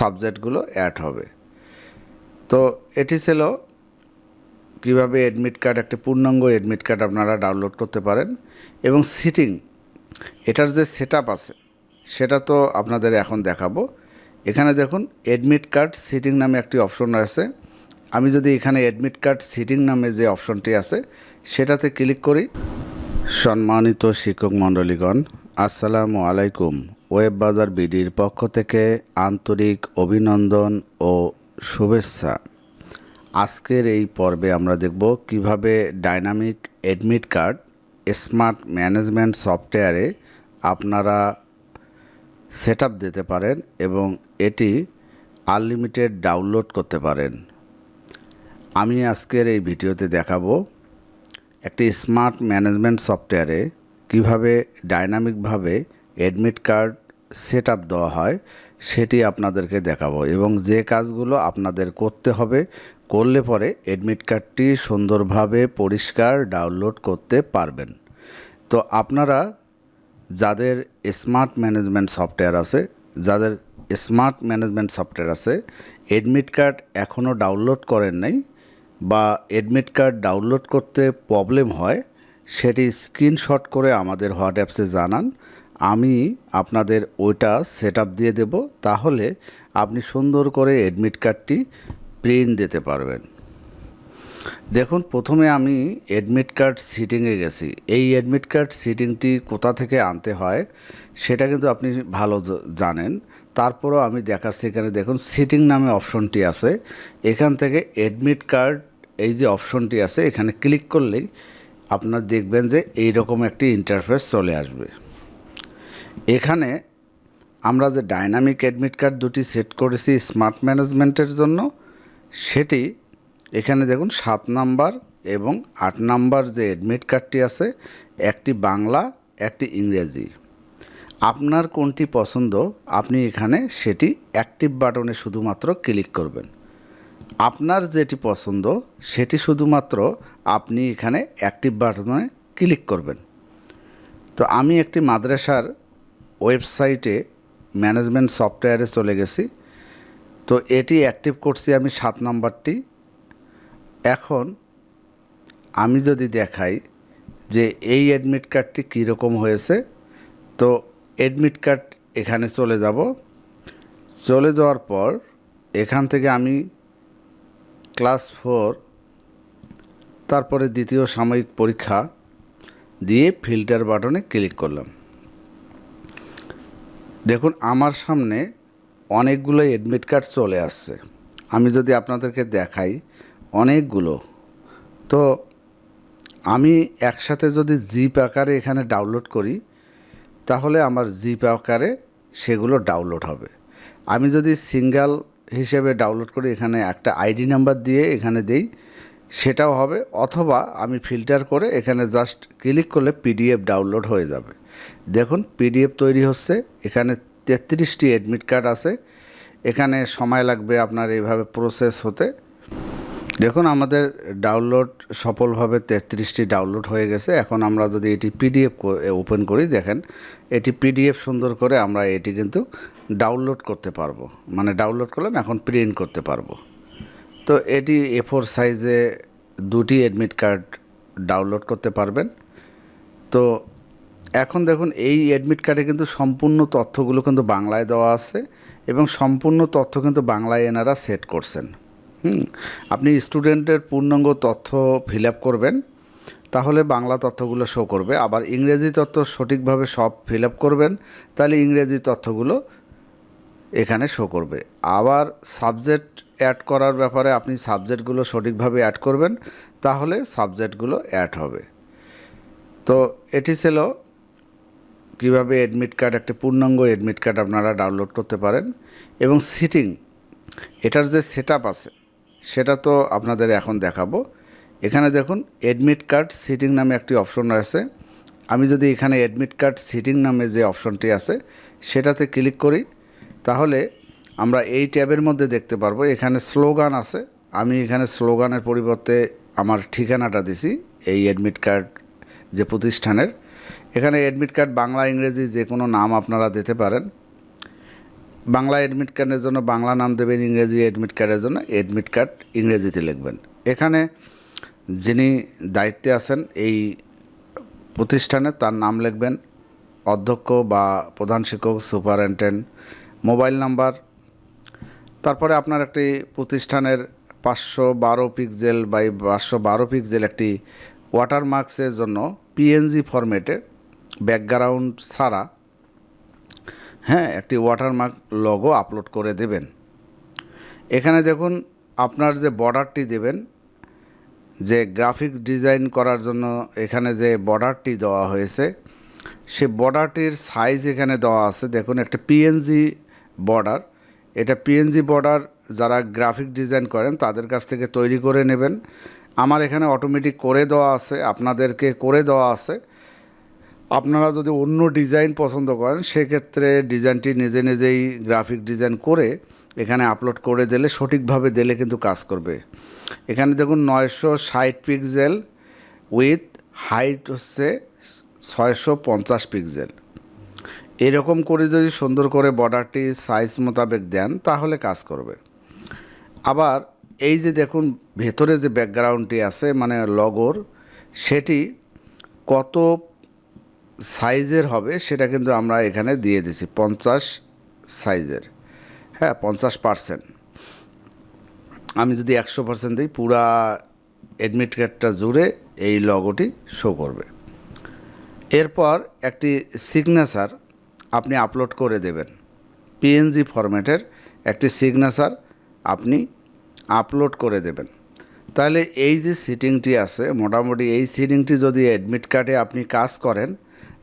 সাবজেক্টগুলো অ্যাড হবে। তো এটি ছিল কীভাবে অ্যাডমিট কার্ড একটি পূর্ণাঙ্গ অ্যাডমিট কার্ড আপনারা ডাউনলোড করতে পারেন এবং সিটিং এটার যে সেট আছে, সেটা তো আপনাদের এখন দেখাবো। এখানে দেখুন অ্যাডমিট কার্ড সিটিং নামে একটি অপশন আছে। আমি যদি এখানে অ্যাডমিট কার্ড সিটিং নামে যে অপশনটি আছে, সেটাতে ক্লিক করি। সম্মানিত শিক্ষক মণ্ডলীগণ, আসসালামু আলাইকুম। ওয়েব বাজার বিডির পক্ষ থেকে আন্তরিক অভিনন্দন ও শুভেচ্ছা। আজকের এই পর্বে আমরা দেখব কীভাবে dynamic admit card, smart management সফটওয়্যারে আপনারা সেট দিতে পারেন এবং এটি আনলিমিটেড ডাউনলোড করতে পারেন। আমি আজকের এই ভিডিওতে দেখাবো একটি স্মার্ট ম্যানেজমেন্ট সফটওয়্যারে কীভাবে ডাইনামিকভাবে অ্যাডমিট কার্ড সেট দেওয়া হয়, সেটি আপনাদেরকে দেখাবো এবং যে কাজগুলো আপনাদের করতে হবে, করলে পরে অ্যাডমিট কার্ডটি সুন্দরভাবে পরিষ্কার ডাউনলোড করতে পারবেন। তো আপনারা যাদের স্মার্ট ম্যানেজমেন্ট সফটওয়্যার আছে, যাদের স্মার্ট ম্যানেজমেন্ট সফটওয়্যার আছে অ্যাডমিট কার্ড এখনও ডাউনলোড করেন নাই বা অ্যাডমিট কার্ড ডাউনলোড করতে প্রবলেম হয়, সেটি স্ক্রিনশট করে আমাদের হোয়াটসঅ্যাপসে জানান আমি আপনাদের ওইটা সেট দিয়ে দেব, তাহলে আপনি সুন্দর করে অ্যাডমিট কার্ডটি প্রিন্ট দিতে পারবেন। দেখুন, প্রথমে আমি অ্যাডমিট কার্ড সিটিংয়ে গেছি। এই অ্যাডমিট কার্ড সিটিংটি কোথা থেকে আনতে হয়, সেটা কিন্তু আপনি ভালো জানেন। তারপরও আমি দেখাচ্ছি এখানে, দেখুন সিটিং নামে অপশনটি আছে। এখান থেকে অ্যাডমিট কার্ড এই যে অপশনটি আছে, এখানে ক্লিক করলেই আপনার দেখবেন যে এই রকম একটি ইন্টারফেস চলে আসবে। এখানে আমরা যে ডাইনামিক অ্যাডমিট কার্ড দুটি সেট করেছি স্মার্ট ম্যানেজমেন্টের জন্য, সেটি এখানে দেখুন সাত নাম্বার এবং আট নাম্বার যে অ্যাডমিট কার্ডটি আছে, একটি বাংলা, একটি ইংরেজি। আপনার কোনটি পছন্দ, আপনি এখানে সেটি অ্যাক্টিভ বাটনে শুধুমাত্র ক্লিক করবেন। আপনার যেটি পছন্দ, সেটি শুধুমাত্র আপনি এখানে অ্যাক্টিভ বাটনে ক্লিক করবেন। তো আমি একটি মাদ্রাসার ওয়েবসাইটে ম্যানেজমেন্ট সফটওয়্যারে চলে গেছি। তো এটি অ্যাক্টিভ করছি আমি সাত নাম্বারটি। এখন আমি যদি দেখাই যে এই অ্যাডমিট কার্ডটি কীরকম হয়েছে, তো অ্যাডমিট কার্ড এখানে চলে যাব। চলে যাওয়ার পর এখান থেকে আমি ক্লাস ফোর তারপরে দ্বিতীয় সাময়িক পরীক্ষা দিয়ে ফিল্টার বাটনে ক্লিক করলাম। দেখুন, আমার সামনে অনেকগুলো অ্যাডমিট কার্ড চলে আসছে। আমি যদি আপনাদেরকে দেখাই, অনেকগুলো। তো আমি একসাথে যদি জিপ আকারে এখানে ডাউনলোড করি, তাহলে আমার জিপ আকারে সেগুলো ডাউনলোড হবে। আমি যদি সিঙ্গেল হিসেবে ডাউনলোড করি, এখানে একটা আইডি নাম্বার দিয়ে এখানে দেই, সেটাও হবে। অথবা আমি ফিল্টার করে এখানে জাস্ট ক্লিক করলে পিডিএফ ডাউনলোড হয়ে যাবে। দেখুন পিডিএফ তৈরি হচ্ছে, এখানে তেত্রিশটি অ্যাডমিট কার্ড আছে, এখানে সময় লাগবে আপনার এইভাবে প্রসেস হতে। দেখুন, আমাদের ডাউনলোড সফলভাবে তেত্রিশটি ডাউনলোড হয়ে গেছে, এখন আমরা যদি এটি পিডিএফ ওপেন করি, দেখেন, এটি পিডিএফ সুন্দর করে আমরা এটি কিন্তু ডাউনলোড করতে পারব। মানে ডাউনলোড করলাম, এখন প্রিন্ট করতে পারব। তো এটি এ ফোর সাইজে দুটি অ্যাডমিট কার্ড ডাউনলোড করতে পারবেন। তো এখন দেখুন, এই অ্যাডমিট কার্ডে কিন্তু সম্পূর্ণ তথ্যগুলো কিন্তু বাংলায় দেওয়া আছে এবং সম্পূর্ণ তথ্য কিন্তু বাংলায় এনারা সেট করছেন। হুম, আপনি স্টুডেন্টের পূর্ণাঙ্গ তথ্য ফিল আপ করবেন, তাহলে বাংলা তথ্যগুলো শো করবে। আবার ইংরেজি তথ্য সঠিকভাবে সব ফিল আপ করবেন, তাহলে ইংরেজি তথ্যগুলো এখানে শো করবে। আবার সাবজেক্ট অ্যাড করার ব্যাপারে আপনি সাবজেক্টগুলো সঠিকভাবে অ্যাড করবেন, তাহলে সাবজেক্টগুলো অ্যাড হবে। তো এটি ছিল কীভাবে অ্যাডমিট কার্ড একটি পূর্ণাঙ্গ অ্যাডমিট কার্ড আপনারা ডাউনলোড করতে পারেন এবং সিটিং এটার যে সেট আছে, সেটা তো আপনাদের এখন দেখাবো। এখানে দেখুন অ্যাডমিট কার্ড সিটিং নামে একটি অপশন রয়েছে। আমি যদি এখানে অ্যাডমিট কার্ড সিটিং নামে যে অপশনটি আছে, সেটাতে ক্লিক করি, তাহলে আমরা এই ট্যাবের মধ্যে দেখতে পারব, এখানে স্লোগান আছে। আমি এখানে স্লোগানের পরিবর্তে আমার ঠিকানাটা দিছি, এই অ্যাডমিট কার্ড যে প্রতিষ্ঠানের। এখানে অ্যাডমিট কার্ড বাংলা, ইংরেজি যে কোনো নাম আপনারা দিতে পারেন। বাংলা অ্যাডমিট কার্ডের জন্য বাংলা নাম দেবেন, ইংরেজি অ্যাডমিট কার্ডের জন্য অ্যাডমিট কার্ড ইংরেজিতে লিখবেন। এখানে যিনি দায়িত্বে আছেন এই প্রতিষ্ঠানে তার নাম লিখবেন, অধ্যক্ষ বা প্রধান শিক্ষক, সুপারিনটেন্ডেন্ট, মোবাইল নাম্বার। তারপরে আপনার একটি প্রতিষ্ঠানের পাঁচশো বারো পিক্সেল বাই পাঁচশো বারো পিক্সেল একটি ওয়াটারমার্কসের জন্য পিএনজি ফরম্যাটে ব্যাকগ্রাউন্ড ছাড়া হ্যাঁ একটি ওয়াটারমার্ক লগো আপলোড করে দেবেন। এখানে দেখুন, আপনার যে বর্ডারটি দেবেন, যে গ্রাফিক্স ডিজাইন করার জন্য এখানে যে বর্ডারটি দেওয়া হয়েছে, সে বর্ডারটির সাইজ এখানে দেওয়া আছে। দেখুন, একটা পিএনজি বর্ডার এটা পিএনজি বর্ডার যারা গ্রাফিক ডিজাইন করেন, তাদের কাছ থেকে তৈরি করে নেবেন। আমার এখানে অটোমেটিক করে দেওয়া আছে, আপনাদেরকে করে দেওয়া আছে। আপনারা যদি অন্য ডিজাইন পছন্দ করেন, সেক্ষেত্রে ডিজাইনটি নিজে নিজেই গ্রাফিক ডিজাইন করে এখানে আপলোড করে দিলে, সঠিকভাবে দিলে কিন্তু কাজ করবে। এখানে দেখুন নয়শো ষাট পিক্সেল, উইথ হাইট হচ্ছে ছয়শো পঞ্চাশ পিক্সেল। এরকম করে যদি সুন্দর করে বর্ডারটি সাইজ মোতাবেক দেন, তাহলে কাজ করবে। আবার এই যে দেখুন, ভেতরে যে ব্যাকগ্রাউন্ডটি আছে মানে লগোর, সেটি কত সাইজের হবে, সেটা কিন্তু আমরা এখানে দিয়ে দিছি, পঞ্চাশ সাইজের। হ্যাঁ পঞ্চাশ পার্সেন্ট। আমি যদি একশো পার্সেন্ট দিই, পুরা অ্যাডমিট কার্ডটা জুড়ে এই লগোটি শো করবে। এরপর একটি সিগনেচার আপনি আপলোড করে দেবেন। পিএনজি ফরম্যাটের একটি সিগনেচার আপনি আপলোড করে দেবেন। তাহলে এই যে সিটিংটি আছে, মোটামুটি এই সিটিংটি যদি অ্যাডমিট কার্ডে আপনি কাজ করেন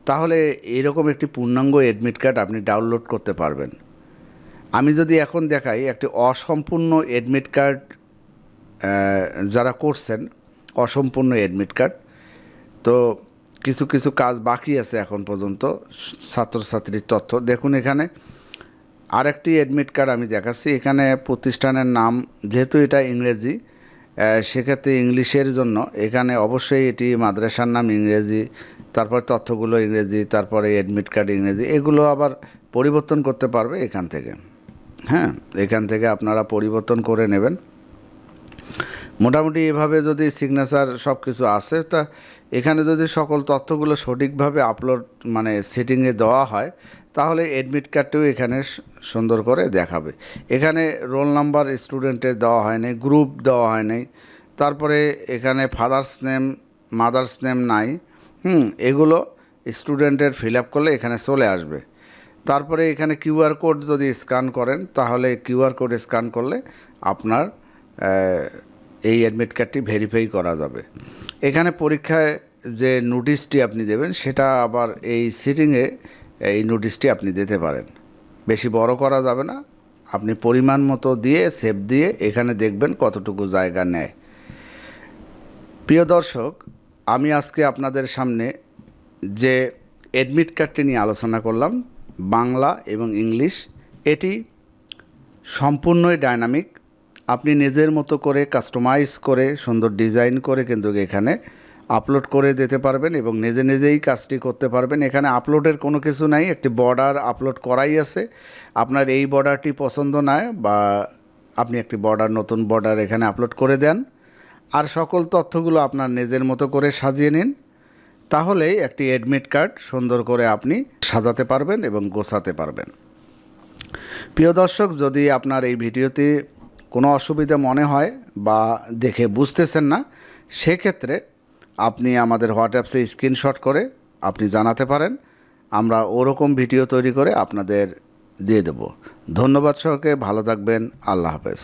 তাহলে এরকম একটি পূর্ণাঙ্গ অ্যাডমিট কার্ড আপনি ডাউনলোড করতে পারবেন। আমি যদি এখন দেখাই একটি অসম্পূর্ণ অ্যাডমিট কার্ড যারা করছেন, অসম্পূর্ণ অ্যাডমিট কার্ড তো কিছু কিছু কাজ বাকি আছে এখন পর্যন্ত, ছাত্রছাত্রীর তথ্য। দেখুন এখানে আরেকটি অ্যাডমিট কার্ড আমি দেখাচ্ছি। এখানে প্রতিষ্ঠানের নাম, যেহেতু এটা ইংরেজি সেক্ষেত্রে ইংলিশের জন্য। এখানে অবশ্যই এটি মাদ্রাসার নাম ইংরেজি তারপর তথ্যগুলো ইংরেজি, তারপরে অ্যাডমিট কার্ড ইংরেজি, এগুলো আবার পরিবর্তন করতে পারবে এখান থেকে। হ্যাঁ এখান থেকে আপনারা পরিবর্তন করে নেবেন। মোটামুটি এভাবে যদি সিগনেচার সব কিছু আছে তা এখানে যদি সকল তথ্যগুলো সঠিকভাবে আপলোড মানে সেটিংয়ে দেওয়া হয়, তাহলে অ্যাডমিট কার্ডটিও এখানে সুন্দর করে দেখাবে। এখানে রোল নাম্বার স্টুডেন্টের দেওয়া হয়নি গ্রুপ দেওয়া হয়নি। তারপরে এখানে ফাদার্স নেম মাদার্স নেম নাই। হুম, এগুলো স্টুডেন্টের ফিল আপ করলে এখানে চলে আসবে। তারপরে এখানে কিউআর কোড যদি স্ক্যান করেন, তাহলে কিউআর কোড স্ক্যান করলে আপনার এই অ্যাডমিট কার্ডটি ভেরিফাই করা যাবে। এখানে পরীক্ষায় যে নোটিশটি আপনি দেবেন, সেটা আবার এই সিটিংয়ে এই নোটিশটি আপনি দিতে পারেন। বেশি বড় করা যাবে না। আপনি পরিমাণ মতো দিয়ে সেভ দিয়ে এখানে দেখবেন কতটুকু জায়গা নেয়। প্রিয় দর্শক আমি আজকে আপনাদের সামনে যে অ্যাডমিট কার্ডটি নিয়ে আলোচনা করলাম, বাংলা এবং ইংলিশ, এটি সম্পূর্ণই ডাইনামিক আপনি নিজের মতো করে কাস্টমাইজ করে, সুন্দর ডিজাইন করে কিন্তু এখানে আপলোড করে দিতে পারবেন এবং নিজে নিজেই কাজটি করতে পারবেন। এখানে আপলোডের কোনো কিছু নাই, একটি বর্ডার আপলোড করাই আছে। আপনার এই বর্ডারটি পছন্দ নয় বা আপনি একটি বর্ডার নতুন বর্ডার এখানে আপলোড করে দেন। আর সকল তথ্যগুলো আপনার নিজের মতো করে সাজিয়ে নিন, তাহলেই একটি অ্যাডমিট কার্ড সুন্দর করে আপনি সাজাতে পারবেন এবং গোছাতে পারবেন। প্রিয় দর্শক, যদি আপনার এই ভিডিওতে কোনো অসুবিধা মনে হয় বা দেখে বুঝতেছেন না, সেক্ষেত্রে আপনি আমাদের হোয়াটসঅ্যাপসে স্ক্রিনশট করে আপনি জানাতে পারেন। আমরা ওরকম ভিডিও তৈরি করে আপনাদের দিয়ে দেব। ধন্যবাদ সহকে ভালো থাকবেন, আল্লাহ হাফেজ।